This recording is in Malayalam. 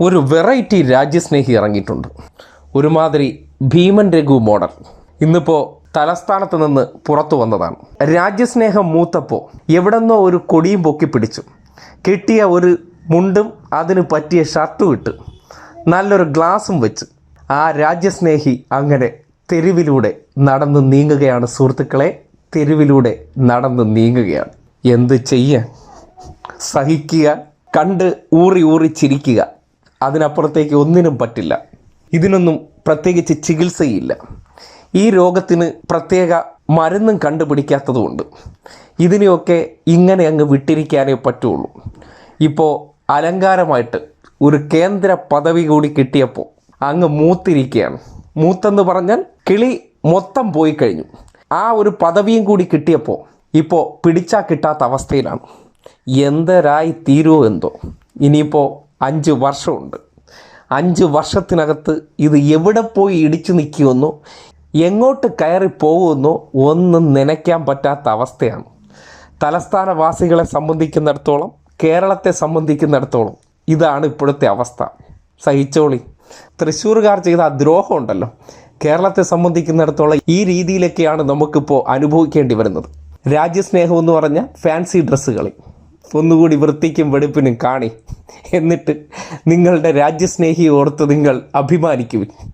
ഒരു വെറൈറ്റി രാജ്യസ്നേഹി ഇറങ്ങിയിട്ടുണ്ട്. ഒരുമാതിരി ഭീമൻ രഘു മോഡൽ. ഇന്നിപ്പോൾ തലസ്ഥാനത്ത് നിന്ന് പുറത്തു വന്നതാണ്. രാജ്യസ്നേഹം മൂത്തപ്പോൾ എവിടെന്നോ ഒരു കൊടിയും പൊക്കി പിടിച്ചു. കെട്ടിയ ഒരു മുണ്ടും അതിന് പറ്റിയ ഷർട്ടും ഇട്ട് നല്ലൊരു ഗ്ലാസും വെച്ച് ആ രാജ്യസ്നേഹി അങ്ങനെ തെരുവിലൂടെ നടന്ന് നീങ്ങുകയാണ്. സുഹൃത്തുക്കളെ തെരുവിലൂടെ നടന്ന് നീങ്ങുകയാണ്. എന്ത് ചെയ്യാൻ? സഹിക്കുക കണ്ട് ഊറി ഊറി ചിരിക്കുക. അതിനപ്പുറത്തേക്ക് ഒന്നിനും പറ്റില്ല. ഇതിനൊന്നും പ്രത്യേകിച്ച് ചികിത്സയില്ല. ഈ രോഗത്തിന് പ്രത്യേക മരുന്നും കണ്ടുപിടിക്കാത്തതുകൊണ്ട് ഇതിനെയൊക്കെ ഇങ്ങനെ അങ്ങ് വിട്ടിരിക്കാനേ പറ്റുള്ളൂ. ഇപ്പോൾ അലങ്കാരമായിട്ട് ഒരു കേന്ദ്ര പദവി കൂടി കിട്ടിയപ്പോൾ അങ്ങ് മൂത്തിരിക്കുകയാണ്. മൂത്തെന്ന് പറഞ്ഞാൽ കിളി മൊത്തം പോയി കഴിഞ്ഞു. ആ ഒരു പദവിയും കൂടി കിട്ടിയപ്പോൾ ഇപ്പോൾ പിടിച്ചാൽ കിട്ടാത്ത അവസ്ഥയിലാണ്. എന്തരായി തീരുമോ എന്തോ. ഇനിയിപ്പോൾ അഞ്ച് വർഷമുണ്ട്. അഞ്ച് വർഷത്തിനകത്ത് ഇത് എവിടെ പോയി ഇടിച്ചു നിൽക്കുമെന്നോ എങ്ങോട്ട് കയറി പോകുമെന്നോ ഒന്നും നനയ്ക്കാൻ പറ്റാത്ത അവസ്ഥയാണ്. തലസ്ഥാനവാസികളെ സംബന്ധിക്കുന്നിടത്തോളം കേരളത്തെ സംബന്ധിക്കുന്നിടത്തോളം ഇതാണ് ഇപ്പോഴത്തെ അവസ്ഥ. സഹിച്ചോളി. തൃശ്ശൂർകാർ ചെയ്ത ആ ദ്രോഹം ഉണ്ടല്ലോ. കേരളത്തെ സംബന്ധിക്കുന്നിടത്തോളം ഈ രീതിയിലൊക്കെയാണ് നമുക്കിപ്പോൾ അനുഭവിക്കേണ്ടി വരുന്നത്. രാജ്യസ്നേഹം എന്ന് പറഞ്ഞാൽ ഫാൻസി ഡ്രസ്സുകളി ഒന്നുകൂടി വൃത്തിക്കും വെടുപ്പിനും കാണി. എന്നിട്ട് നിങ്ങളുടെ രാജ്യസ്നേഹി ഓർത്ത് നിങ്ങൾ അഭിമാനിക്കുവിൻ.